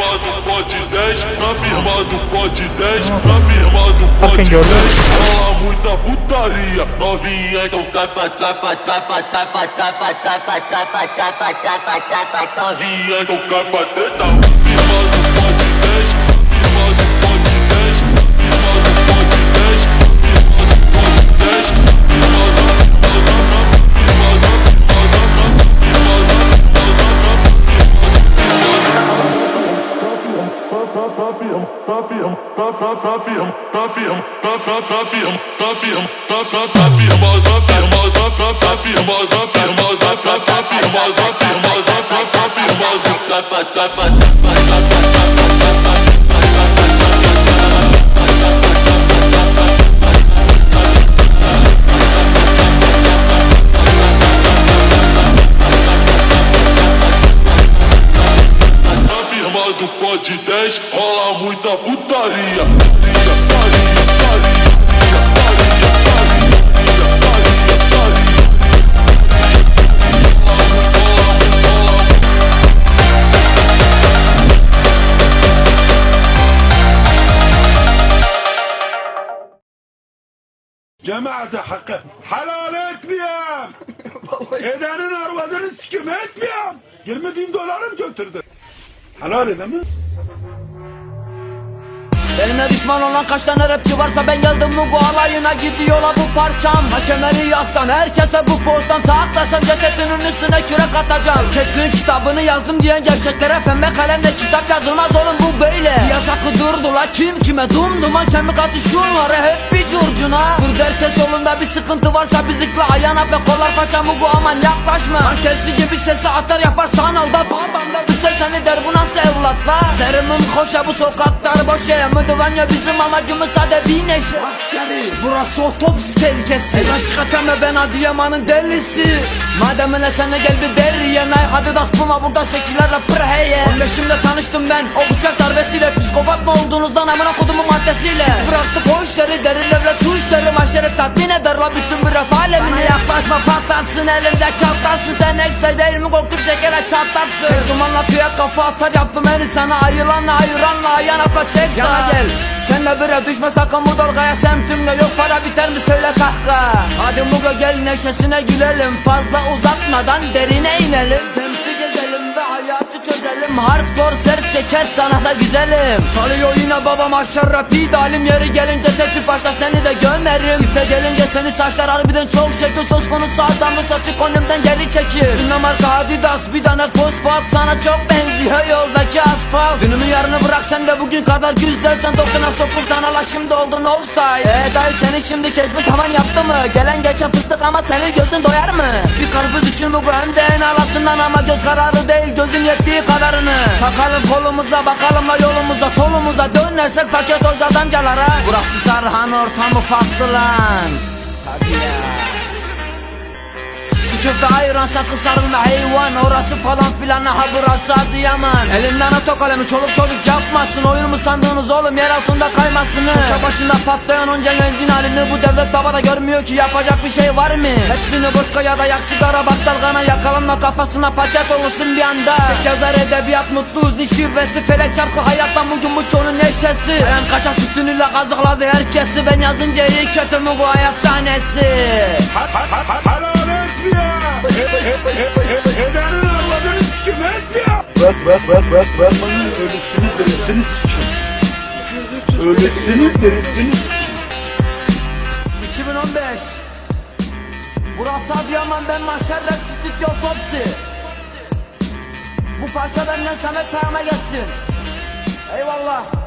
firma do pote 10, na firma do pote 10, na firma do pote 10 gördün mü? Rola muita putaria, novinha então tapa, tapa, tapa, tapa, tapa, tapa, tapa, tapa, tapa, tapa, novinha então capa teta Firma do pote Tá pode 10 muita putaria. Cemaate hakkı helal etmeyeyim. Edenin arvadını sikim etmeyeyim. 20 bin dolarım götürdü. Helal edemem. Benimle düşman olan kaç tane rapçi varsa ben geldim bu alayına gidiyorlar bu parçam. Hakemleri yazsan herkese bu postam Saklasam cesetinin üstüne kürek atacağım. Çekliğin kitabını yazdım diyen gerçeklere Pembe kalemle kitap yazılmaz oğlum bu böyle. Yasakı durdu la kim kime dum duman kemik atışıyorlar hep bir curcuna Burada herkes yolunda bir sıkıntı varsa bizikle ayağına ve kollar paça bu aman yaklaşma. Herkesi gibi sesi atar yapar sanalda Babamda bir ses seni der bu nasıl evlatlar? Serimin koşa bu sokaklar boş yer Mıdıvanya bizim amacımız sade bir neşe. Askeri Burası otobüs tehlikesi. El aşk eteme ben Adıyaman'ın delisi. Madem öyle sen gel bir deriye Nay hadi das buma burada şekillerle pır heye 15'imde tanıştım ben. O bıçak darbesiyle Psikopat mı olduğunuzdan amına kodumun maddesiyle? Bıraktık o işleri derin devlet su işleri. Maşerif tatmin eder la bütün Yaklaşma patlarsın elimde çatlarsın Sen ekstra değil mi? Korkup şekere çatlarsın Tek dumanla tüye kafa atar yaptım her sana Ayılanla ayıranla ayağına pa çek Yana gel. Sen de bire düşme sakın bu dalgaya Semtimde yok para biter mi? Söyle kahkaha. Hadi Mugo gel neşesine gülelim. Fazla uzatmadan derine inelim. Semti çözelim. Hardcore sert şeker sana da güzelim. Çalıyor yine babam aşağı rapi Dalim yeri gelince tepki başta seni de gömerim. Tipe gelince seni saçlar harbiden çok şekil. Söz konusu adamın saçı konumdan geri çekir Üstüne marka Adidas bir tane fosfat. Sana çok benziyor yoldaki asfalt. Dünümü yarını bırak sen de bugün kadar güzelsen 90'a sokup sana la şimdi oldun offside Eee dayı seni şimdi keşfin tavan yaptı mı? Gelen geçen fıstık ama senin gözün doyar mı? Bir karpuz düşün bu hem de alasından ama göz kararı değil gözün yettiği kadarını. Takalım kolumuza bakalım la yolumuza solumuza Dönersek paket hocadan calara Burası Sarhan ortamı farklı lan Tabii ya köfte ayıran sakın sarılma heyvan. Orası falan filan aha burası Adıyaman Elimden at o kalemi çoluk çocuk yapmasın. Oyun mu sandığınız oğlum yer altında kaymasını Köşe başında patlayan onca gencin halini Bu devlet baba da görmüyor ki yapacak bir şey var mı? Hepsini boş koy ya da yak sigara bak dalgana Yakalanma kafasına paket olursun bir anda. Yazar edebiyat mutlu uzun şivesi Felek çarkı hayattan bugün bu çoğunun neşesi. Ben kaçak tütünüyle kazıkladı herkesi. Ben yazınca iyi kötü mü bu hayat sahnesi? Ha- Edenin arvadını sikim etmiyorum. Bırak bırak bırak bırak bırak bana öylesini derisini sikim. Öylesini derisini sikim. 2015 Burası Adıyaman ben Mahşer Rap Stüdyo Otopsi Bu parça benden Samet Payam'a gelsin Eyvallah